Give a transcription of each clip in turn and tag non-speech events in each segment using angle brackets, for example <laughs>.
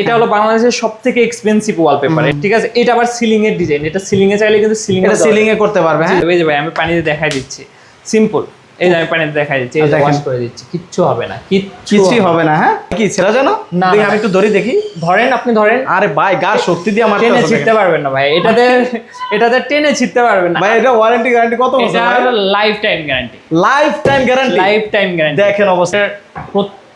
এটা হলো বাংলাদেশের সব থেকে এক্সপেন্সিভ ওয়ালপেপার ঠিক আছে? এটা আবার সিলিং এর ডিজাইন এটা সিলিং এ চাইলে কিন্তু সিলিং এটা সিলিং এ করতে পারবে হ্যাঁ? এই যে ভাই আমি পানিতে দেখাই দিচ্ছি। সিম্পল এই যে আমি পানিতে দেখাই দিচ্ছি যে দেখেন। ওয়াশ করে দিচ্ছি। কিচ্ছু হবে না কিচ্ছু হবে না। হ্যাঁ? কি ছেড়া জানো? না, আমি একটু ধরি দেখি। ধরেন আপনি ধরেন। আরে ভাই গা শক্তি দিয়ে আমার টেনে ছিটতে পারবেন না ভাই এটাতে <laughs> এটাতে টেনে ছিটতে পারবেন না। ভাই এটা ওয়ারেন্টি গ্যারান্টি কত বছর এটা lifetime guarantee lifetime guarantee lifetime guarantee দেখেন অবস্থা।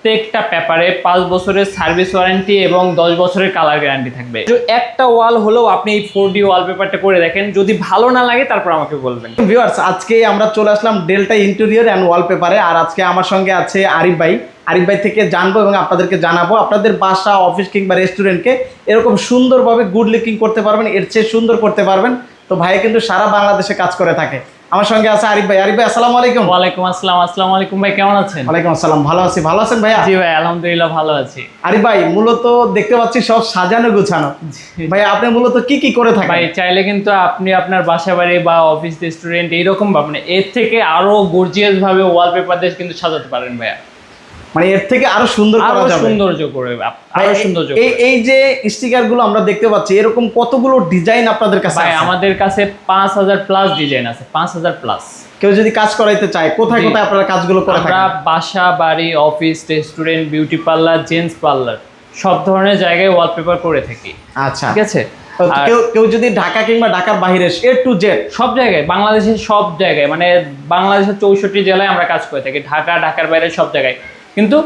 প্রত্যেকটা পেপারে পাঁচ বছরের সার্ভিস ওয়ারেন্টি এবং দশ বছরের কালার গ্যারান্টি থাকবে। একটা ওয়াল হলেও আপনি এই ফোর ডি ওয়ালপেপারটা করে দেখেন, যদি ভালো না লাগে, তারপর আমাকে বলবেন। ভিউয়ার্স আজকে আমরা চলে আসলাম ডেল্টা ইন্টেরিয়র অ্যান্ড ওয়ালপেপারে আর আজকে আমার সঙ্গে আছে আরিফ ভাই। আরিফ ভাই থেকে জানব এবং আপনাদেরকে জানাব আপনাদের বাসা অফিস কিংবা রেস্টুরেন্টকে এরকম সুন্দরভাবে গুড লুকিং করতে পারবেন, এর চেয়ে সুন্দর করতে পারবেন। তো ভাই কিন্তু সারা বাংলাদেশে কাজ করে থাকে। আমার সঙ্গে আছে আরিফ ভাই। আরিফ ভাই আসসালামু আলাইকুম। ওয়ালাইকুম আসসালাম আসসালামু আলাইকুম ভাই কেমন আছেন? ওয়ালাইকুম আসসালাম ভালো আছি। ভালো আছেন ভাইয়া? জি ভাই আলহামদুলিল্লাহ ভালো আছি। আরিফ ভাই মূলত দেখতে পাচ্ছি সব সাজানো গোছানো। ভাই আপনি মূলত কি কি করে থাকেন? ভাই চাইলে কিন্তু আপনি আপনার বাসা বাড়ি বা অফিস রেস্টুরেন্ট এইরকম মানে এর থেকে আরও গর্জিয়াস ভাবে ওয়ালপেপার দিয়ে কিন্তু সাজাতে পারেন ভাইয়া। মানে এর থেকে আরও সুন্দর করা যাবে। সৌন্দর্য করে ভাই, আরও সৌন্দর্য এই এই যে স্টিকারগুলো আমরা দেখতে পাচ্ছি এরকম কতগুলো ডিজাইন আপনাদের কাছে ভাই আছে? আমাদের কাছে পাঁচ হাজার প্লাস ডিজাইন আছে পাঁচ হাজার প্লাস কেউ যদি কাজ করাইতে চায় কোথায় কোথায় আপনারা কাজগুলো করে থাকেন? আমরা বাসা বাড়ি office restaurant beauty parlour gents parlour সব ধরনের জায়গায় ওয়ালপেপার করে থাকি। আচ্ছা। ঠিক আছে? কেউ কেউ যদি ঢাকা কিংবা ঢাকার বাইরে এ টু জেড সব জায়গায় বাংলাদেশের সব জায়গায় মানে বাংলাদেশের চৌষট্টি জেলায় আমরা কাজ করে থাকি ঢাকা ঢাকার বাইরে সব জায়গায়। কিন্তু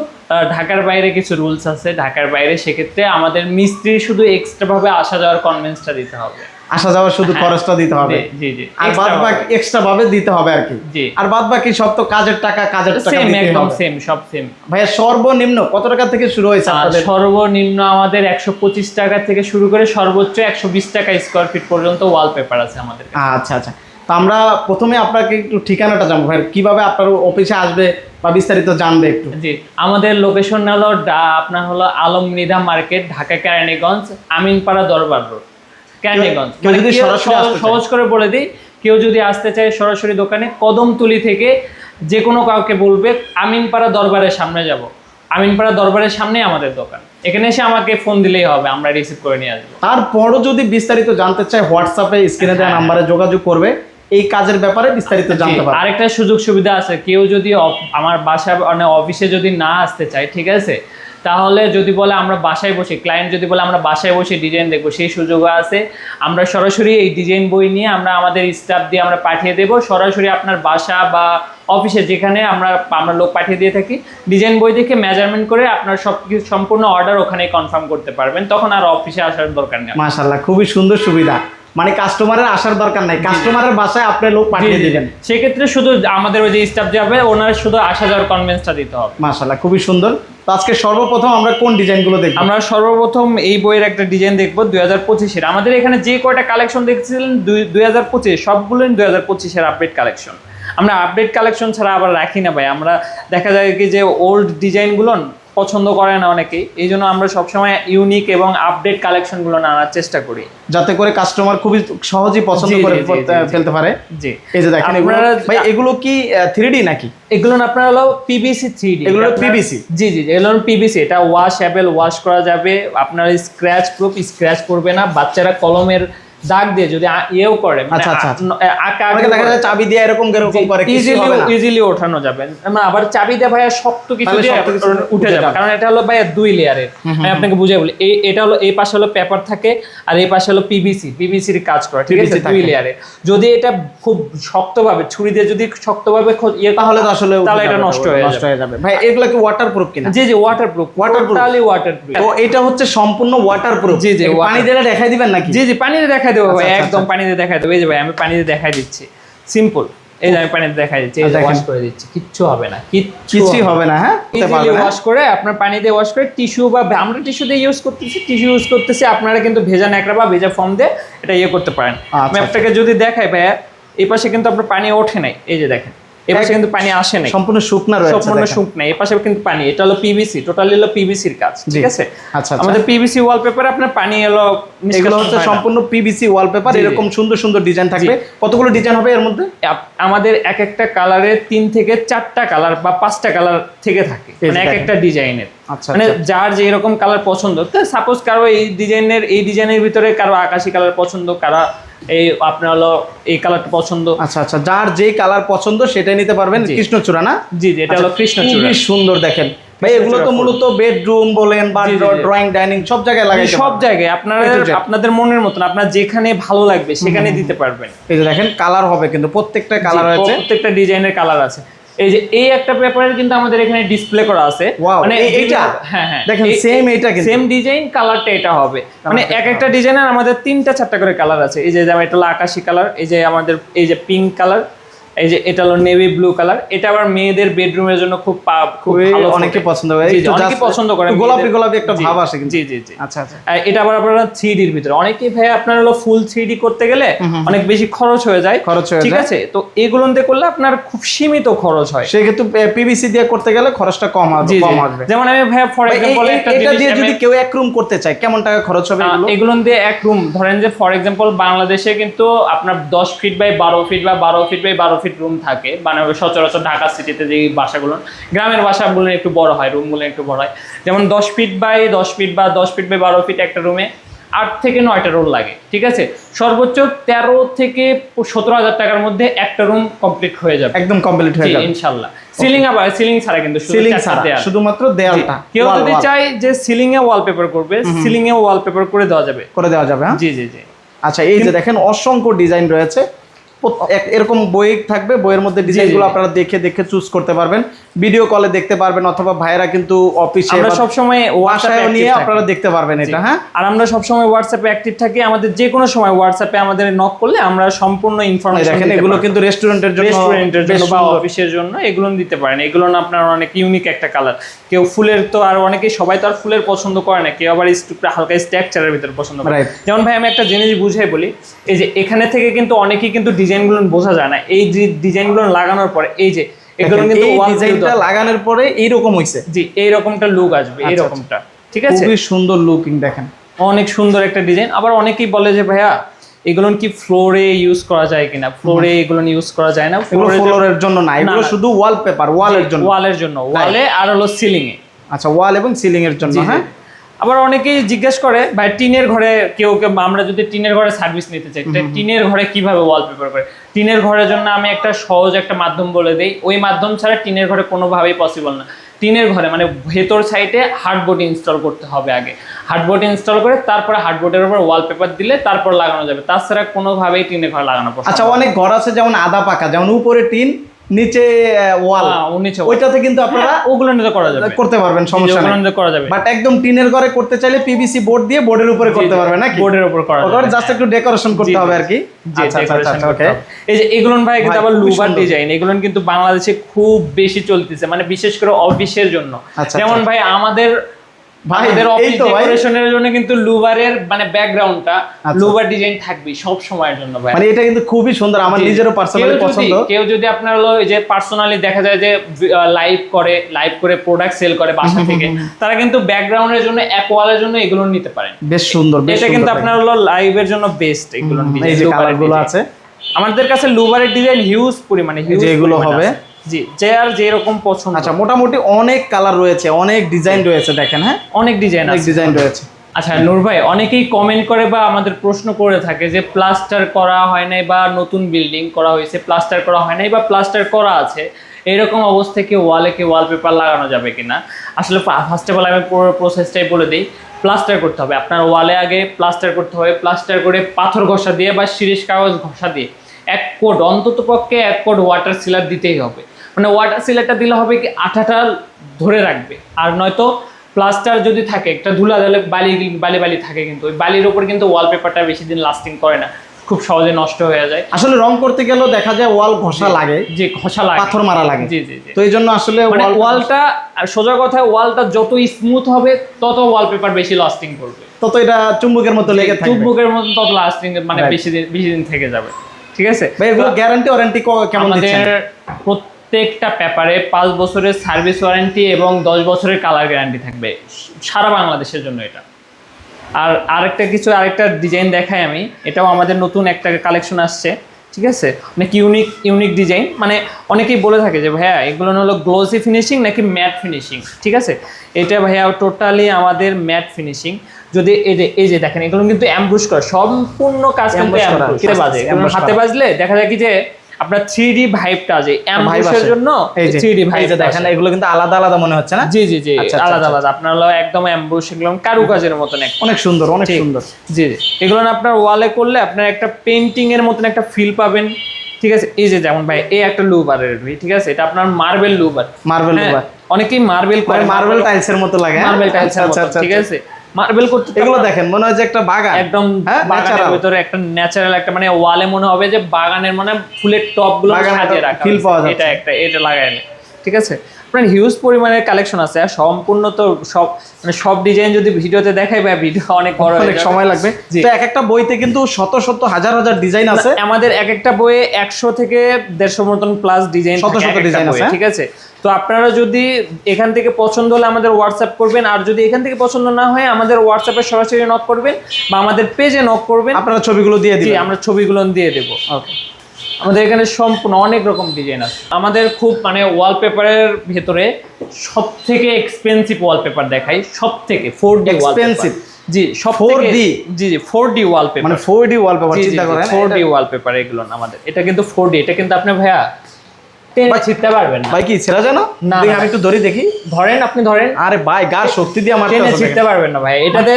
ঢাকার বাইরে কিছু রুলস আছে। ঢাকার বাইরে সেক্ষেত্রে আমাদের মিস্ত্রি শুধু এক্সট্রা ভাবে আসা যাওয়ার কনভেন্সটা দিতে হবে। আসা যাওয়ার শুধু খরচটা দিতে হবে। জি জি আর বাদ বাকি এক্সট্রা ভাবে দিতে হবে আর কি। আর বাদ বাকি সব তো কাজের টাকা কাজের টাকা সেম একদম সেম সব সেম ভাইয়া সর্বনিম্ন কত টাকা থেকে শুরু হয়েছে আপনাদের? সর্বনিম্ন আমাদের একশো পঁচিশ টাকা থেকে শুরু করে সর্বোচ্চ একশো বিশ টাকা স্কোয়ার ফিট পর্যন্ত ওয়ালপেপার আছে আমাদের আচ্ছা আচ্ছা। তো আমরা প্রথমে আপনাকে একটু ঠিকানাটা জানব ভাই কীভাবে আপনার অফিসে আসবে বা বিস্তারিত জানবে একটু? জি আমাদের লোকেশন হলো আপনার হলো আলম নিধা মার্কেট ঢাকা কেরানীগঞ্জ আমিনপাড়া দরবার রোড কেরানীগঞ্জ। মানে সহজ- করে বলে দিই কেউ যদি আসতে চায় সরাসরি দোকানে কদমতলি থেকে যে কোনো কাউকে বলবে আমিনপাড়া দরবারের সামনে যাব। আমিনপাড়া দরবারের সামনে আমাদের দোকান। এখানে এসে আমাকে ফোন দিলেই হবে আমরা রিসিভ করে নিয়ে আসব। তারপরও যদি বিস্তারিত জানতে চায় হোয়াটসঅ্যাপে স্ক্রিনে দেওয়া নাম্বারে যোগাযোগ করবে। এই কাজের ব্যাপারে বিস্তারিত জানতে পারবে। আরেকটা সুযোগ সুবিধা আছে কেউ যদি আমার বাসা মানে অফিসে যদি না আসতে চায় ঠিক আছে? তাহলে যদি বলে আমরা বাসায় বসে ক্লায়েন্ট যদি বলে আমরা বাসায় বসে ডিজাইন দেখব সেই সুযোগও আছে। আমরা সরাসরি এই ডিজাইন বই নিয়ে আমরা আমাদের স্টাফ দিয়ে আমরা পাঠিয়ে দেবো। সরাসরি আপনার বাসা বা অফিসে যেখানে আমরা আমরা লোক পাঠিয়ে দিয়ে থাকি ডিজাইন বই দেখে মেজারমেন্ট করে আপনার সব কিছু সম্পূর্ণ অর্ডার ওখানেই কনফার্ম করতে পারবেন। তখন আর অফিসে আসার দরকার নেই। মাশাল্লাহ খুবই সুন্দর সুবিধা। মানে কাস্টমারের আসার দরকার নাই। কাস্টমারের বাসায় আপনি লোক পাঠিয়ে। দিবেন। সেক্ষেত্রে শুধু আমাদের ওই যে স্টাফ যাবে ওনার শুধু আসা যাওয়ার কনভেন্সটা দিতে হবে। মাশাল্লাহ খুবই সুন্দর। তো আজকে সর্বপ্রথম আমরা কোন ডিজাইনগুলো দেখব? আমরা সর্বপ্রথম এই বইয়ের একটা ডিজাইন দেখব দুই হাজার পঁচিশের। আমাদের এখানে যে কয়টা কালেকশন দেখছিলেন? দুই হাজার পঁচিশ সবগুলোই দুই হাজার পঁচিশের আপডেট কালেকশন আমরা আপডেট কালেকশন ছাড়া আবার রাখি না ভাই। আমরা দেখা যায় কি যে ওল্ড ডিজাইনগুলো পছন্দ করে না অনেকেই। এই জন্য আমরা সবসময় ইউনিক এবং আপডেট কালেকশনগুলো আনার চেষ্টা করি। যাতে করে কাস্টমার খুবই সহজেই পছন্দ করে ফেলতে-। পারে। জি। এই যে দেখেন আপনারা- ভাই এগুলো কি থ্রি নাকি? এগুলো না আপনার হলো পিভিসি থ্রি ডি এগুলো PVC? জি জি এগুলো পিভিসি এটা ওয়াশ অ্যাবেল ওয়াশ করা যাবে। আপনার স্ক্র্যাচ প্রুফ স্ক্র্যাচ করবে না। বাচ্চারা কলমের দাগ দিয়ে যদি ইয়েও করে মানে আচ্ছা, আচ্ছা। আঁকা দেখা যায় চাবি দিয়ে এরকম এরকম করে ইজিলি ইজিলি ওঠানো যাবে। মানে আবার চাবি দিয়ে ভাইয়া শক্ত কিছু দিয়ে উঠে যাবে। কারণ এটা হলো ভাইয়া দুই লেয়ারের আমি আপনাকে বুঝাই বলি এই এটা হলো এই পাশে হলো পেপার থাকে আর এই পাশে হলো পিভিসি পিভিসির কাজ করা ঠিক আছে? দুই থাকে। লেয়ারে যদি এটা খুব শক্তভাবে ছুরি দিয়ে যদি শক্তভাবে ইয়ে তাহলে তো আসলে তাহলে এটা নষ্ট হয়ে নষ্ট যাবে। হয়ে যাবে। ভাই এগুলো কি ওয়াটারপ্রুফ কিনা? জি জি ওয়াটারপ্রুফ Waterproof? টোটালি ওয়াটারপ্রুফ তো এটা হচ্ছে সম্পূর্ণ ওয়াটারপ্রুফ জি, জি, পানি দিলে দেখাই দিবেন নাকি? জি জি পানিতে দেখাই দেবো ভাই আচ্ছা, আচ্ছা, একদম পানিতে দেখাই দেবো। এই যে ভাই আমি পানিতে দেখাই দিচ্ছি। সিম্পল এই যে আমি পানিতে দেখাই দিচ্ছি এই যে ওয়াশ করে দিচ্ছি। কিচ্ছু হবে না কিচ্ছু কিছুই হবে না। হ্যাঁ? না। ওয়াশ করে আপনার পানি দিয়ে ওয়াশ করে টিস্যু বা আমরা টিস্যু দিয়ে ইউজ করতেছি টিস্যু ইউজ করতেছি আপনারা কিন্তু ভেজা ন্যাকড়া বা ভেজা ফর্ম দিয়ে এটা ইয়ে করতে পারেন। আপনি আমি আপনাকে যদি দেখাই ভাইয়া এই পাশে কিন্তু আপনার পানি ওঠে নাই। এই যে দেখেন। এই পাশে এক- কিন্তু পানি আসে না সম্পূর্ণ শুকনা রয়েছে সম্পূর্ণ। শুকনা। এই পাশে কিন্তু পানি। এটা হলো পিভিসি টোটালি হলো পিভিসির কাজ ঠিক আছে? আচ্ছা, আচ্ছা। আমাদের পিভিসি ওয়ালপেপারে আপনার পানি এলো এগুলো হচ্ছে সম্পূর্ণ পিভিসি ওয়ালপেপার। এরকম সুন্দর সুন্দর ডিজাইন থাকবে। কতগুলো ডিজাইন হবে এর মধ্যে? আমাদের এক একটা কালারে তিন থেকে চারটা কালার বা পাঁচটা কালার থেকে থাকে। মানে এক একটা ডিজাইনের আচ্ছা, মানে আচ্ছা। যার যে এরকম কালার পছন্দ তো সাপোজ কারও এই ডিজাইনের এই ডিজাইনের ভিতরে কারও আকাশি কালার পছন্দ কারও এই আপনার হলো এই কালারটা পছন্দ। আচ্ছা আচ্ছা যার যেই কালার পছন্দ সেটাই নিতে পারবেন কৃষ্ণচূড়া না? জি জি এটা হলো আচ্ছা, কৃষ্ণচূড়া। সুন্দর দেখেন। ভাই এগুলো তো মূলত বেডরুম বলেন বা। ড্রয়িং ডাইনিং সব জায়গায় লাগাই সব জায়গায় আপনারা। আপনাদের মনের মতন আপনার যেখানে ভালো লাগবে সেখানে দিতে পারবেন। এই যে দেখেন কালার হবে কিন্তু প্রত্যেকটা কালার আছে। প্রত্যেকটা ডিজাইনের কালার আছে। এই যে এই একটা পেপারের কিন্তু আমাদের এখানে ডিসপ্লে করা আছে। মানে এইটা? হ্যাঁ হ্যাঁ। দেখেন সেম এটা কিন্তু। সেম ডিজাইন কালারটা এটা হবে। মানে এক একটা ডিজাইনের আমাদের তিনটা চারটা করে কালার আছে। এই যে যেমন এটা হলো আকাশি কালার এই যে আমাদের এই যে পিঙ্ক কালার এই যে এটা হলো নেভি ব্লু কালার এটা আবার মেয়েদের বেডরুমের জন্য খুব খুব ভালো অনেকে পছন্দ করে। অনেকে পছন্দ করে গোলাপি গোলাপি একটা ভাব আসে কিন্তু। জি জি জি। আচ্ছা আচ্ছা। এটা আবার আপনারা থ্রি ডির ভিতরে। অনেকেই ভাই আপনার হলো ফুল থ্রি ডি করতে গেলে অনেক বেশি খরচ হয়ে যায়। খরচ হয়ে ঠিক আছে? তো এগুলোতে করলে আপনার খুব সীমিত খরচ হয়। সেক্ষেত্রে পিভিসি দিয়ে করতে গেলে খরচটা কম জি কম আসবে। যেমন আমি ভাই ফর এক্সাম্পল একটা এটা দিয়ে যদি কেউ এক রুম করতে চায় কেমন টাকা খরচ হবে এগুলো? এগুলো দিয়ে এক রুম ধরেন যে ফর এক্সাম্পল বাংলাদেশে কিন্তু আপনার দশ ফিট বাই বারো ফিট বা বারো ফিট বাই বারো ফিট রুম থাকে। মানে সচরাচর ঢাকা সিটিতে যে বাসাগুলো। গ্রামের বাসাগুলো একটু বড় হয় রুমগুলো একটু বড় হয়। যেমন দশ ফিট বাই দশ ফিট বা দশ ফিট বাই বারো ফিট একটা রুমে আট থেকে নয়টা রোল লাগে ঠিক আছে? সর্বোচ্চ তেরো থেকে সতেরো হাজার টাকার মধ্যে একটা রুম কমপ্লিট হয়ে যাবে। একদম কমপ্লিট হয়ে যাবে। ইনশাল্লাহ। সিলিং আবার সিলিং ছাড়া কিন্তু সিলিং ছাড়া শুধুমাত্র দেয়ালটা কেউ যদি চায় যে সিলিং এ ওয়ালপেপার করবে সিলিং এ ওয়ালপেপার করে দেওয়া যাবে। করে দেওয়া যাবে হ্যাঁ? জি জি জি। আচ্ছা এই যে দেখেন অসংখ্য ডিজাইন রয়েছে। এরকম বই থাকবে বইয়ের মধ্যে ডিজাইনগুলো আপনারা দেখে দেখে চুজ করতে পারবেন। ভিডিও কলে দেখতে পারবেন অথবা ভাইরা কিন্তু অফিসে আমরা সবসময় হোয়াটসঅ্যাপে নিয়ে আপনারা দেখতে পারবেন এটা হ্যাঁ? আর আমরা সবসময় হোয়াটসঅ্যাপে অ্যাক্টিভ থাকি। আমাদের যে কোনো সময় হোয়াটসঅ্যাপে আমাদের নক করলে আমরা সম্পূর্ণ ইনফরমেশন দেখেন এগুলো কিন্তু রেস্টুরেন্টের জন্য রেস্টুরেন্টের জন্য বা অফিসের জন্য এগুলো দিতে পারেন। এগুলো না আপনার অনেক ইউনিক একটা কালার কেউ ফুলের তো আর অনেকেই সবাই তো আর ফুলের পছন্দ করে না। কেউ আবার একটু হালকা স্ট্রাকচারের ভিতরে পছন্দ করে। যেমন ভাই আমি একটা জিনিস বুঝাই বলি। এই যে এখানে থেকে কিন্তু অনেকেই কিন্তু ডিজাইনগুলো বোঝা যায় না। এই যে ডিজাইনগুলো লাগানোর পরে এই যে এগুলো কিন্তু ডিজাইনটা লাগানোর পরে এইরকম হইছে। জি এই রকমটা লুক আসবে এই আচ্ছা, ঠিক আছে? খুবই সুন্দর লুকিং দেখেন। অনেক সুন্দর একটা ডিজাইন। আবার অনেকেই বলে যে ভাইয়া এগুলো কি ফ্লোরে ইউজ করা যায় কিনা? ফ্লোরে এগুলো ইউজ করা যায় না। ফ্লোরে ফ্লোরের জন্য না এগুলো। শুধু ওয়ালপেপার ওয়ালের জন্য। ওয়ালের জন্য। ওয়ালে আর হলো সিলিং এ আচ্ছা ওয়াল এবং সিলিং এর জন্য। হ্যাঁ? আবার অনেকেই জিজ্ঞেস করে ভাই টিনের ঘরে কেউ কেউ আমরা যদি টিনের ঘরে সার্ভিস নিতে চাই টিনের ঘরে কীভাবে ওয়ালপেপার করে? টিনের ঘরের জন্য আমি একটা সহজ একটা মাধ্যম বলে দিই। ওই মাধ্যম ছাড়া টিনের ঘরে কোনোভাবেই পসিবল না। টিনের ঘরে মানে ভেতর সাইডে হার্ডবোর্ড ইনস্টল করতে হবে আগে। হার্ডবোর্ড ইনস্টল করে তারপরে হার্ডবোর্ডের উপর ওয়ালপেপার দিলে তারপর লাগানো যাবে। তাছাড়া কোনোভাবেই টিনের ঘরে লাগানো আচ্ছা অনেক ঘর আছে যেমন আদা পাকা যেমন উপরে টিন নিচে ওয়াল হ্যাঁ, নিচে ওইটাতে কিন্তু আপনারা হ্যাঁ, ওগুলো নিতে করা যাবে। করতে পারবেন সমস্যা নেই। করা যাবে। বাট একদম টিনের ঘরে করতে চাইলে পিভিসি বোর্ড দিয়ে বোর্ডের উপরে করতে পারবেন নাকি? বোর্ডের উপর করা যাবে। জাস্ট একটু ডেকোরেশন করতে হবে। আর কি। আচ্ছা আচ্ছা আচ্ছা করতে ওকে। এই যে এগুলো ভাই কিন্তু আবার লুবার ডিজাইন এগুলো কিন্তু বাংলাদেশে খুব বেশি চলতেছে মানে বিশেষ করে অফিসের জন্য। আচ্ছা, যেমন ভাই আমাদের ভাই, আমাদের অফিস ডেকোরেশনের জন্য কিন্তু লুবারের মানে ব্যাকগ্রাউন্ডটা আচ্ছা। লুবার ডিজাইন থাকবে সব সময়ের জন্য ভাই। মানে এটা কিন্তু খুবই সুন্দর আমার। নিজেরও কেউ পার্সোনালি পছন্দ। কেউ যদি আপনার হলো যে পার্সোনালি দেখা যায় যে লাইভ করে লাইভ করে প্রোডাক্ট সেল করে বাসা থেকে তারা কিন্তু ব্যাকগ্রাউন্ডের জন্য এগুলো নিতে পারেন। বেশ সুন্দর এটা কিন্তু আপনার হলো লাইভের জন্য বেস্ট এগুলো এই যে আছে। আমাদের কাছে লুবারের ডিজাইন হিউজ পরিমাণে হিউজ এগুলো হবে? জি যে আর যে রকম পছন্দ। আচ্ছা মোটামুটি অনেক কালার রয়েছে অনেক ডিজাইন রয়েছে দেখেন হ্যাঁ? অনেক ডিজাইন অনেক ডিজাইন রয়েছে। আচ্ছা নূর ভাই অনেকেই কমেন্ট করে বা আমাদের প্রশ্ন করে থাকে যে প্লাস্টার করা হয় নাই বা নতুন বিল্ডিং করা হয়েছে প্লাস্টার করা হয় নাই বা প্লাস্টার করা আছে এরকম অবস্থায় কি ওয়ালে কি ওয়ালপেপার লাগানো যাবে কিনা? আসলে ফার্স্ট অফ অল আমি পুরো প্রসেসটাই বলে দিই প্লাস্টার করতে হবে। আপনার ওয়ালে আগে প্লাস্টার করতে হবে প্লাস্টার করে পাথর ঘষা দিয়ে বা শিরিষ কাগজ ঘষা দিয়ে এক কোড অন্তত পক্ষে এক কোড ওয়াটার সিলার দিতেই হবে। মানে ওয়াটার সিলারটা দিলে হবে কি আঠাটা ধরে রাখবে। আর নয়তো প্লাস্টার যদি থাকে একটা ধুলা দিলে বালি বালি বালি থাকে কিন্তু। ওই বালির উপর কিন্তু ওয়ালপেপারটা বেশি দিন লাস্টিং করে না। খুব সহজে নষ্ট হয়ে যায়। আসলে রং করতে গেলেও দেখা যায় ওয়াল ঘষা লাগে। যে ঘষা লাগে। পাথর মারা লাগে। জি জি তো এই জন্য আসলে মানে ওয়ালটা আর সোজা কথায় ওয়ালটা যত স্মুথ হবে তত ওয়ালপেপার বেশি লাস্টিং করবে। তত এটা চুম্বকের মতো লেগে থাকবে। চুকবুকের মতন তত লাস্টিং মানে বেশি দিন বেশি দিন থেকে যাবে। ঠিক আছে? ভাই এগুলো গ্যারান্টি ওয়ারেন্টি কেমন আমাদের দিচ্ছেন? প্রত- প্রত্যেকটা পেপারে পাঁচ বছরের সার্ভিস ওয়ারেন্টি এবং দশ বছরের কালার গ্যারান্টি থাকবে। সারা বাংলাদেশের জন্য এটা। আর আরেকটা কিছু আরেকটা ডিজাইন দেখাই আমি। এটাও আমাদের নতুন একটা কালেকশন আসছে ঠিক আছে? অনেক ইউনিক ইউনিক ডিজাইন। মানে অনেকেই বলে থাকে যে ভাইয়া এগুলো হলো গ্লোসি ফিনিশিং নাকি ম্যাট ফিনিশিং ঠিক আছে? এটা ভাইয়া টোটালি আমাদের ম্যাট ফিনিশিং যদি এই যে এই যে দেখেন এগুলো কিন্তু অ্যাম্বুশ করা। সম্পূর্ণ কাজ কিন্তু হাতে বাজলে দেখা যায় কি যে আপনার থ্রি ডি ভাইবটা আছে অ্যাম্বুশের জন্য থ্রি ডি এই ভাইব দেখেন এগুলো কিন্তু আলাদা আলাদা মনে হচ্ছে না? জি জি জি আচ্ছা, আচ্ছা, আলাদা আচ্ছা। আলাদা। আপনার হলো একদম অ্যাম্বুশ এগুলো কারুকাজের মতন অনেক সুন্দর অনেক সুন্দর। জি জি। এগুলো আপনার ওয়ালে করলে আপনার একটা পেন্টিং এর মতন একটা ফিল পাবেন। ঠিক আছে? এই যে যেমন ভাই এই একটা লুবারের ঠিক আছে? এটা আপনার মার্বেল লুবার। মার্বেল অনেকেই মার্বেল করে। মার্বেল টাইলস এর মতো লাগে হ্যাঁ? মার্বেল টাইলস আচ্ছা, আচ্ছা, ঠিক। আছে? মার্বেল করতে এগুলো দেখেন মনে হয় যে একটা বাগান। একদম হ্যাঁ, বাগানের। ভিতরে একটা ন্যাচারাল একটা মানে ওয়ালে মনে হবে যে বাগানের মানে ফুলের টপগুলো সাজিয়ে একটা রাখা ফিল পাওয়া যাচ্ছে। এটা একটা এটা লাগাইলে ঠিক আছে? আপনার হিউজ পরিমাণের কালেকশন আছে। আর সম্পূর্ণ তো সব মানে সব ডিজাইন যদি ভিডিওতে দেখাই বা ভিডিও অনেক বড় অনেক সময় লাগবে। তো এক একটা বইতে কিন্তু শত শত হাজার হাজার ডিজাইন আছে। আমাদের এক একটা বইয়ে একশো থেকে দেড়শো মতন প্লাস ডিজাইন শত শত ডিজাইন আছে? ঠিক আছে? তো আপনারা যদি এখান থেকে পছন্দ হলে আমাদের হোয়াটসঅ্যাপ করবেন আর যদি এখান থেকে পছন্দ না হয় আমাদের হোয়াটসঅ্যাপে সরাসরি নক করবেন বা আমাদের পেজে নক করবেন। আপনারা ছবিগুলো দিয়ে দিবেন। আমরা ছবিগুলো দিয়ে দেবো। ওকে আমাদের এখানে সম্পূর্ণ অনেক রকম ডিজাইন আছে। আমাদের খুব মানে ওয়ালপেপারের ভেতরে সব থেকে এক্সপেন্সিভ ওয়ালপেপার দেখাই সব থেকে ফোর ডি এক্সপেন্সিভ জি সব ফোর ডি জি জি ফোর ডি ওয়ালপেপার মানে ফোর ডি ওয়ালপেপার চিন্তা করেন? ফোর ডি ওয়ালপেপার এগুলো আমাদের। এটা কিন্তু ফোর ডি এটা কিন্তু আপনি ভাইয়া টেনে ছিটতে পারবেন না। ভাই কি ছেড়া জানো? না, আমি একটু ধরি দেখি। ধরেন আপনি ধরেন। আরে ভাই গার শক্তি দিয়ে মারতে টেনে ছিটতে পারবেন না ভাই। এটাতে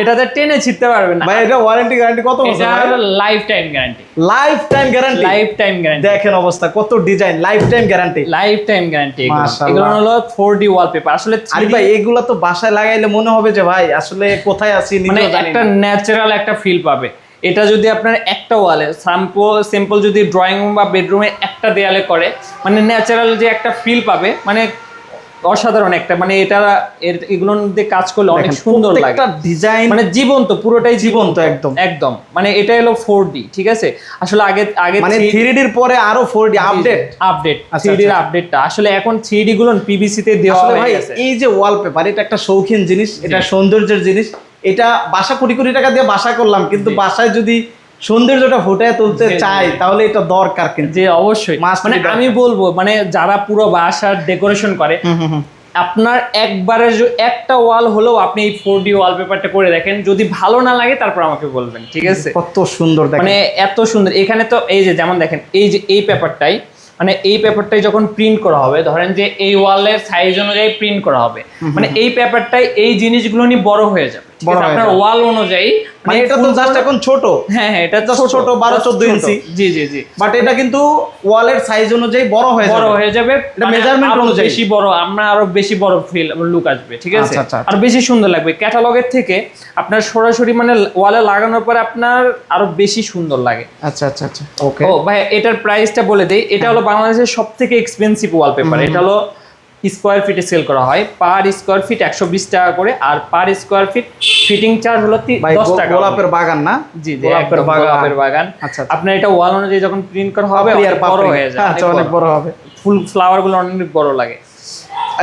এটাতে টেনে ছিটতে পারবেন না। ভাই এটা ওয়ারেন্টি গ্যারান্টি কত বছর এটা lifetime guarantee lifetime guarantee lifetime guarantee দেখেন অবস্থা কত design lifetime guarantee lifetime guarantee এগুলো হলো ওয়ালপেপার আসলে আরে ভাই এগুলা তো বাসায় লাগাইলে মনে হবে যে ভাই আসলে কোথায় আছি মানে একটা ন্যাচারাল একটা ফিল পাবে। এটা যদি আপনার একটা ওয়ালে সিম্পল সিম্পল যদি ড্রয়িং রুম বা বেডরুমে একটা দেয়ালে করে মানে ন্যাচারাল যে একটা ফিল পাবে মানে অসাধারণ একটা মানে এটা এগুলো দিয়ে কাজ করলে অনেক সুন্দর লাগে। ডিজাইন মানে জীবন্ত পুরোটাই জীবন্ত। একদম। একদম। মানে এটা হলো ফোর ডি ঠিক আছে? আসলে আগে আগে মানে থ্রি ডির পরে আরও four D update update three ডির। আপডেটটা আসলে এখন থ্রি ডি গুলো পিভিসি তে দেওয়া হয়ে এই যে ওয়ালপেপার এটা একটা শৌখিন জিনিস এটা সৌন্দর্যের জিনিস। এটা বাসা কোটি কোটি টাকা দিয়ে বাসা করলাম কিন্তু বাসায় যদি সৌন্দর্যটা ফুটায় তুলতে চাই তাহলে এটা দরকার কিন্তু। যে অবশ্যই। মানে আমি বলব মানে যারা পুরো বাসার ডেকোরেশন করে আপনার একবারে একটা ওয়াল হলেও আপনি এই ফোর ডি ওয়ালপেপারটা করে দেখেন যদি ভালো না লাগে তারপর আমাকে বলবেন ঠিক আছে? কত সুন্দর মানে এত সুন্দর। এখানে তো এই যে যেমন দেখেন এই যে এই পেপারটাই মানে এই পেপারটাই যখন প্রিন্ট করা হবে ধরেন যে এই ওয়ালের সাইজ অনুযায়ী প্রিন্ট করা হবে মানে এই পেপারটাই এই জিনিসগুলো নিয়ে বড় হয়ে যাবে। আপনার ওয়াল অনুযায়ী মানে এটা তো জাস্ট এখন ছোট। হ্যাঁ হ্যাঁ এটা Just ছোট ছোট, 12, 14 ইঞ্চি। জি জি জি। বাট এটা কিন্তু ওয়ালের সাইজ অনুযায়ী বড় হয়ে বড় যাবে। হয়ে যাবে এটা মানে আরও অনুযায়ী। বেশি বড় আমরা আরও বেশি বড় ফিল লুক আসবে ঠিক আছে? আচ্ছা, আচ্ছা, আচ্ছা। আর বেশি সুন্দর লাগবে। ক্যাটালগের থেকে আপনার সরাসরি মানে ওয়ালে লাগানোর পরে আপনার আরও বেশি সুন্দর লাগে। আচ্ছা আচ্ছা আচ্ছা। ওকে ও ভাই এটার প্রাইসটা বলে দেই। এটা হলো বাংলাদেশের সব থেকে এক্সপেন্সিভ ওয়ালপেপার এটা হলো স্কোয়ার ফিটে সেল করা হয়। পার স্কোয়ার ফিট একশো বিশ টাকা করে আর per square feet fitting charge হলো দশ টাকা গোলাপের বাগান না? জি গোলাপের গোলাপের বাগান। আচ্ছা, আচ্ছা। আপনার এটা ওয়াল অনুযায়ী যখন প্রিন্ট করা হবে বড় হয়ে যায় আচ্ছা অনেক বড়। হবে। ফুল ফ্লাওয়ারগুলো অনেক বড় লাগে।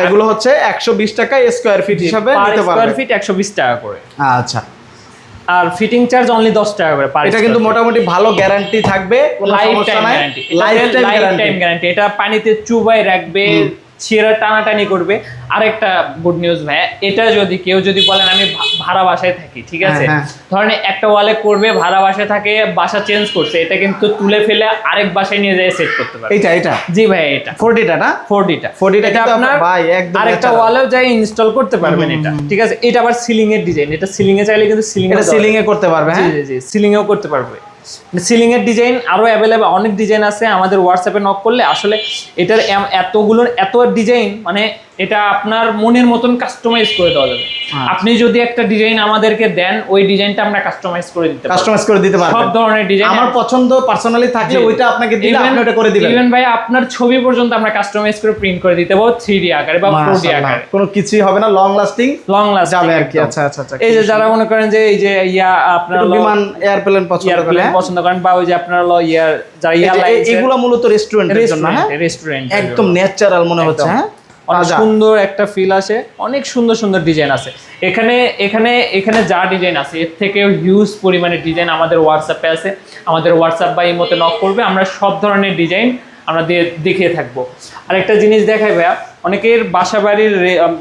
এগুলো হচ্ছে একশো বিশ টাকা স্কোয়ার ফিট হিসাবে নিতে স্কোয়ার পারবে। ফিট একশো বিশ টাকা করে। আচ্ছা। আর ফিটিং চার্জ অনলি দশ টাকা করে এটা কিন্তু মোটামুটি ভালো গ্যারান্টি থাকবে কোনো লাইফ সমস্যা নাই। টাইম গ্যারান্টি এটা পানিতে চুবাই রাখবে ছেঁড়া টানাটানি করবে। আরেকটা গুড নিউজ ভাই এটা যদি কেউ যদি বলেন আমি ভাড়া বাসায় থাকি ঠিক আছে? হ্যাঁ, ধরেন একটা ওয়ালে করবে ভাড়া বাসায় থাকে বাসা চেঞ্জ করছে এটা কিন্তু তুলে ফেলে আরেক বাসায় নিয়ে যেয়ে সেট করতে পারবে। এটা এটা জি ভাই এটা ফোরটিটা না? ফোর ডিটা 4D টা এটা কিন্তু আপনার ভাই একদম আরেকটা। ওয়ালেও যাই ইনস্টল করতে পারবেন এটা ঠিক আছে? এটা আবার সিলিং এর ডিজাইন এটা সিলিং এ চাইলে কিন্তু সিলিং এটা সিলিং এ করতে পারবে হ্যাঁ? জি জি সিলিং এও করতে পারবে। সিলিং এর ডিজাইন আরও অ্যাভেলেবেল অনেক ডিজাইন আছে। আমাদের হোয়াটসঅ্যাপে নক করলে আসলে এটার এতগুলোর এতগুলো এত ডিজাইন মানে এটা আপনার মনের মতন কাস্টমাইজ করে দেওয়া যাবে। আচ্ছা। আপনি যদি একটা ডিজাইন আমাদেরকে দেন ওই ডিজাইনটা আমরা কাস্টমাইজ করে দিতে কাস্টমাইজ করে দিতে সব ধরনের ডিজাইন আমার পছন্দ পার্সোনালি থাকলে ওইটা আপনাকে দিলে আপনি ওটা করে দিবেন। ইভেন ভাই আপনার ছবি পর্যন্ত আমরা কাস্টমাইজ করে প্রিন্ট করে দিতে পারব থ্রি ডি আকারে বা ফোর ডি মাশাআল্লাহ, আকারে। কোনো কিছুই হবে না লং লাস্টিং লং লাস্ট যাবে আর কি। আচ্ছা আচ্ছা আচ্ছা এই যে যারা মনে করেন যে এই যে ইয়া আপনার বিমান এয়ারপ্লেন পছন্দ করে এয়ারপ্লেন হ্যাঁ? পছন্দ করেন বা ওই যে আপনার হলো ইয়ার যারা এগুলো মূলত রেস্টুরেন্টের জন্য হ্যাঁ? রেস্টুরেন্ট একদম ন্যাচারাল মনে হচ্ছে হ্যাঁ? অনেক সুন্দর একটা ফিল আসে অনেক সুন্দর সুন্দর ডিজাইন আছে। এখানে এখানে এখানে যা ডিজাইন আছে এর থেকেও হিউজ পরিমাণে ডিজাইন আমাদের হোয়াটসঅ্যাপে আছে। আমাদের হোয়াটসঅ্যাপ বা ইমোতে নক করবে আমরা সব ধরনের ডিজাইন আমরা দিয়ে দেখিয়ে থাকব। আরেকটা জিনিস দেখাই ভাইয়া অনেকের বাসা বাড়ির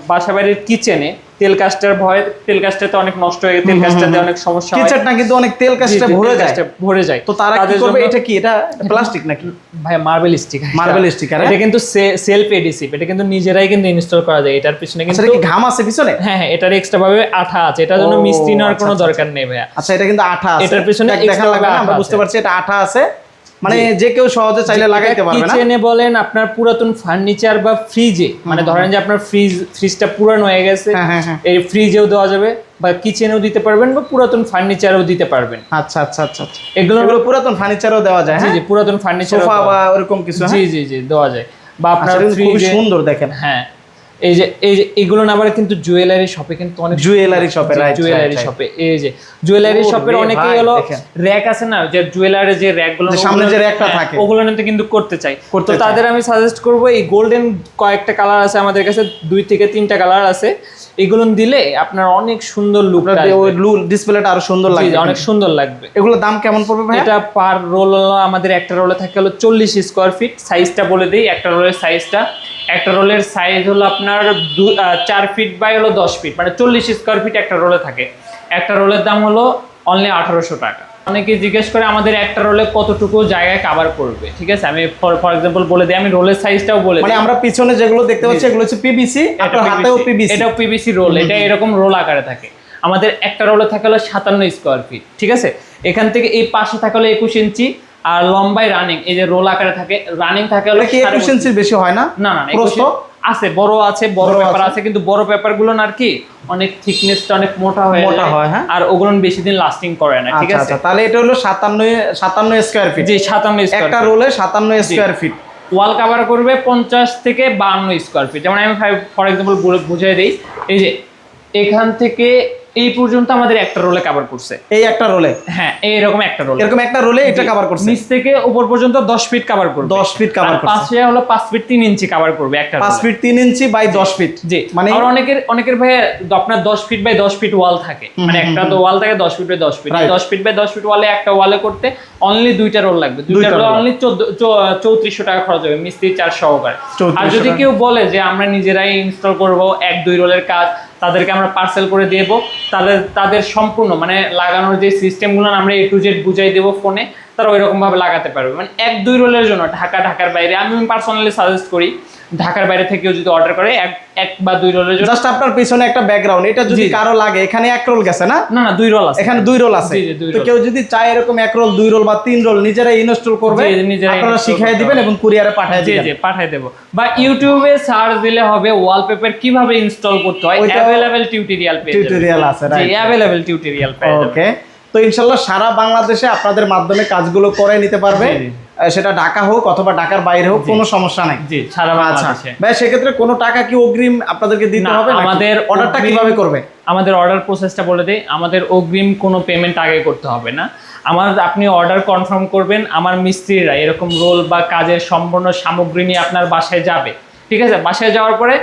বাসা বাড়ির কিচেনে তেল কাস্টার ভয় তেল কাস্টাতে অনেক নষ্ট হয়ে তেল কাস্টাতে অনেক সমস্যা হয়। কিচেনটা কিন্তু অনেক তেল জি, ভরে যায়। ভরে যায়। তো তারা কি করবে? এটা কি? এটা প্লাস্টিক নাকি? ভাই মার্বেল স্টিকার মার্বেল স্টিকার এটা কিন্তু সেলফ এডিসিভ এটা কিন্তু নিজেরাই কিন্তু ইনস্টল করা যায়। এটার পিছনে আচ্ছা কিন্তু এটা কি ঘাম আছে পিছনে? হ্যাঁ হ্যাঁ এটার এক্সট্রা ভাবে আঠা আছে। এটার জন্য মিস্ত্রি নেওয়ার আচ্ছা, কোনো আচ্ছা, দরকার নেই ভাইয়া। আচ্ছা এটা কিন্তু আঠা আছে। এটার পিছনে দেখ- লাগবে আমরা বুঝতে পারছি এটা আঠা আছে। মানে যে কেউ সহজে চাইলে লাগাইতে পারবে না। কিচেনে বলেন আপনার পুরাতন ফার্নিচার বা ফ্রিজে মানে ধরেন যে আপনার ফ্রিজ ফ্রিজটা পুরানো হয়ে গেছে হ্যাঁ, হ্যাঁ, হ্যাঁ। এই ফ্রিজেও দেওয়া যাবে বা কিচেনেও দিতে পারবেন বা পুরাতন ফার্নিচারেও দিতে পারবেন। আচ্ছা আচ্ছা আচ্ছা আচ্ছা। এগুলো এগুলো পুরাতন ফার্নিচারও দেওয়া যায় জি হ্যাঁ? জি পুরাতন ফার্নিচার সোফা বা ওরকম কিছু জি জি জি দেওয়া যায়। বা আপনার আপনার খুব সুন্দর দেখেন। হ্যাঁ। এই যে এই যে এগুলো না আবার কিন্তু জুয়েলারি শপে কিন্তু অনেক জুয়েলারি শপে জুয়েলারি শপে এই যে জুয়েলারি শপের অনেকেই হলো র‍্যাক আছে না যে জুয়েলারি যে র‍্যাকগুলো সামনে যে ওগুলো- rack টা হ্যাঁ, থাকে। ওগুলো নিতে কিন্তু করতে চাই। তো তাদের আমি সাজেস্ট করব এই গোল্ডেন কয়েকটা কালার আছে আমাদের কাছে দুই থেকে তিনটা কালার আছে। এগুলো দিলে আপনার অনেক সুন্দর লুক ডিসপ্লেটা আরও সুন্দর লাগবে। অনেক সুন্দর লাগবে। এগুলোর দাম কেমন পড়বে ভাই এটা পার রোল আমাদের একটা রোলে থাকে হলো চল্লিশ স্কোয়ার ফিট সাইজটা বলে দিই একটা রোলের সাইজটা একটা রোলের সাইজ হলো আপনার দু চার ফিট বাই হলো দশ ফিট মানে চল্লিশ স্কোয়ার ফিট একটা রোলে থাকে। একটা রোলের দাম হলো অনলি আঠারোশো টাকা। অনেকে জিজ্ঞেস করে আমাদের একটা রোলে কতটুকু জায়গায় কাভার করবে ঠিক আছে? আমি ফর ফর এক্সাম্পল বলে দিই আমি রোলের সাইজটাও বলে মানে আমরা পিছনে যেগুলো দেখতে পাচ্ছি এগুলো হচ্ছে পিবিসি আপনার হাতেও পিবিসি এটাও পিভিসি রোল এটা এরকম রোল আকারে থাকে। আমাদের একটা রোলে থাকে হলো সাতান্ন স্কোয়ার ফিট ঠিক আছে? এখান থেকে এই পাশে থাকে হলো একুশ ইঞ্চি আর লম্বাই রানিং এই যে রোল আকারে থাকে রানিং থাকে হলো কি ইঞ্চির বেশি হয় না? না না প্রস্থ? আছে বড় আছে বড় পেপার আছে। কিন্তু বড় পেপারগুলো না আর কি অনেক থিকনেসটা অনেক মোটা হয়ে মোটা হয়, হ্যাঁ। আর ওগুলো বেশি দিন লাস্টিং করে না ঠিক আচ্ছা আছে? আচ্ছা তাহলে এটা হলো সাতান্ন সাতান্ন স্কোয়ার ফিট জি সাতান্ন একটা স্কোয়ার রোলে সাতান্ন স্কোয়ার ফিট ওয়াল কভার করবে পঞ্চাশ থেকে বান্ন স্কোয়ার ফিট যেমন আমি ফর এক্সাম্পল বুঝিয়ে দিই এই যে এখান থেকে এই পর্যন্ত আমাদের একটা রোলে কভার করছে। এই একটা রোলে? হ্যাঁ এইরকম একটা রোল। এরকম একটা রোলে এটা কভার করছে। নিচ থেকে উপর পর্যন্ত দশ ফিট কভার করবে। 10 feet cover আর করছে। পাশে হলো পাঁচ ফিট তিন ইঞ্চি কভার করবে একটা পাঁচ ফিট তিন ইঞ্চি বাই দশ ফিট জি। মানে আর অনেকের অনেকের ভাই আপনার দশ ফিট বাই দশ ফিট ওয়াল থাকে। মানে একটা তো ওয়াল থাকে দশ ফিট বাই দশ ফিট Right. দশ ফিট বাই দশ ফিট ওয়ালে একটা ওয়ালে করতে অনলি দুইটা রোল লাগবে। দুইটা রোল অনলি চোদ্দ চৌত্রিশশো টাকা খরচ হবে। মিস্ত্রি চার সহকারে। আর যদি কেউ বলে যে আমরা নিজেরাই ইনস্টল করব এক দুই রোলের কাজ। তাদেরকে আমরা পার্সেল করে দেব। তাদের তাদের সম্পূর্ণ মানে লাগানোর যে সিস্টেমগুলো আমরা এ টু জেড বুঝাই দেবো ফোনে তারা ওই রকমভাবে লাগাতে পারবে। মানে এক, দুই রোলের জন্য ঢাকা, ঢাকার বাইরে। আমি পার্সোনালি সাজেস্ট করি ঢাকার বাইরে থেকেও যদি অর্ডার করে এক এক বা দুই রোলের জন্য। জাস্ট আপনার পিছনে একটা ব্যাকগ্রাউন্ড এটা যদি কারও লাগে এখানে এক রোল গেছে না? না দুই রোল আছে। এখানে দুই রোল আছে। জি, জি, তো কেউ যদি চায় এরকম এক রোল দুই রোল বা তিন রোল নিজেরাই ইনস্টল করবে আপনারা করতে দিবেন এবং কুরিয়ারে পাঠিয়ে জি দিবেন। জি পাঠিয়ে দেবো। বা ইউটিউবে সার্চ দিলে হবে ওয়ালপেপার কীভাবে ইনস্টল করতে হয়? অ্যাভেলেবেল টিউটোরিয়াল পেয়ে যাবেন। টিউটোরিয়াল আছে রাইট জি অ্যাভেলেবেল টিউটোরিয়াল পেয়ে যাবেন। ওকে তো ইনশাল্লাহ সারা বাংলাদেশে আপনাদের মাধ্যমে কাজগুলো করে নিতে পারবে। জি, জি। সেটা ঢাকা হোক অথবা ঢাকার বাইরে হোক কোনো সমস্যা নাই। জি সারা আচ্ছা। বাংলাদেশে। ভাই সেক্ষেত্রে কোনো টাকা কি অগ্রিম আপনাদেরকে দিতে হবে আমাদের অর্ডারটা কীভাবে করবে? আমাদের অর্ডার প্রসেসটা বলে দেই। আমাদের অগ্রিম কোনো পেমেন্ট আগে করতে হবে না। আমার আপনি অর্ডার কনফার্ম করবেন আমার মিস্ত্রিরা এরকম রোল বা কাজের সম্পূর্ণ সামগ্রী নিয়ে আপনার বাসায় যাবে। ঠিক আছে? বাসায় যাওয়ার পরে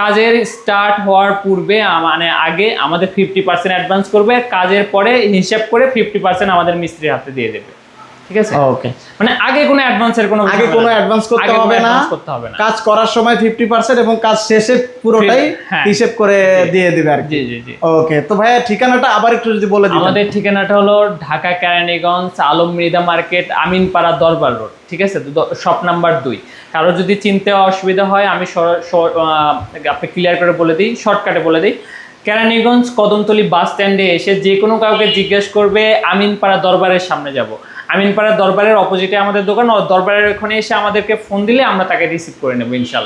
কাজের স্টার্ট হওয়ার পূর্বে মানে আগে আমাদের ফিফটি পার্সেন্ট অ্যাডভান্স করবে কাজের পরে হিসাব করে ফিফটি পার্সেন্ট আমাদের মিস্ত্রির হাতে দিয়ে দেবে। ঠিক আছে? ওকে মানে আগে কোনো অ্যাডভান্সের কোনো আগে কোনো অ্যাডভান্স করতে হবে না। করতে হবে না। কাজ করার সময় ফিফটি পার্সেন্ট এবং কাজ শেষে পুরোটাই হ্যাঁ। হিসেব করে দিয়ে দিবে আর জি জি জি। ওকে তো ভাইয়া ঠিকানাটা আবার একটু যদি বলে আমাদের ঠিকানাটা হলো ঢাকা কেরানীগঞ্জ আলম মৃদা মার্কেট আমিনপাড়া দরবার রোড ঠিক আছে? শপ নাম্বার দুই। কারও যদি চিনতে অসুবিধা হয় আমি আপনি ক্লিয়ার করে বলে দিই শর্টকাটে বলে দিই। কেরানীগঞ্জ কদমতলি বাস স্ট্যান্ডে এসে যে কোনো কাউকে জিজ্ঞেস করবে আমিনপাড়া দরবারের সামনে যাব। আমিনপাড়া দরবারের অপোজিটে আমাদের দোকান দরবারের ওখানে এসে আমাদেরকে ফোন দিলে আমরা তাকে রিসিভ করে নেব ইনশাল্লাহ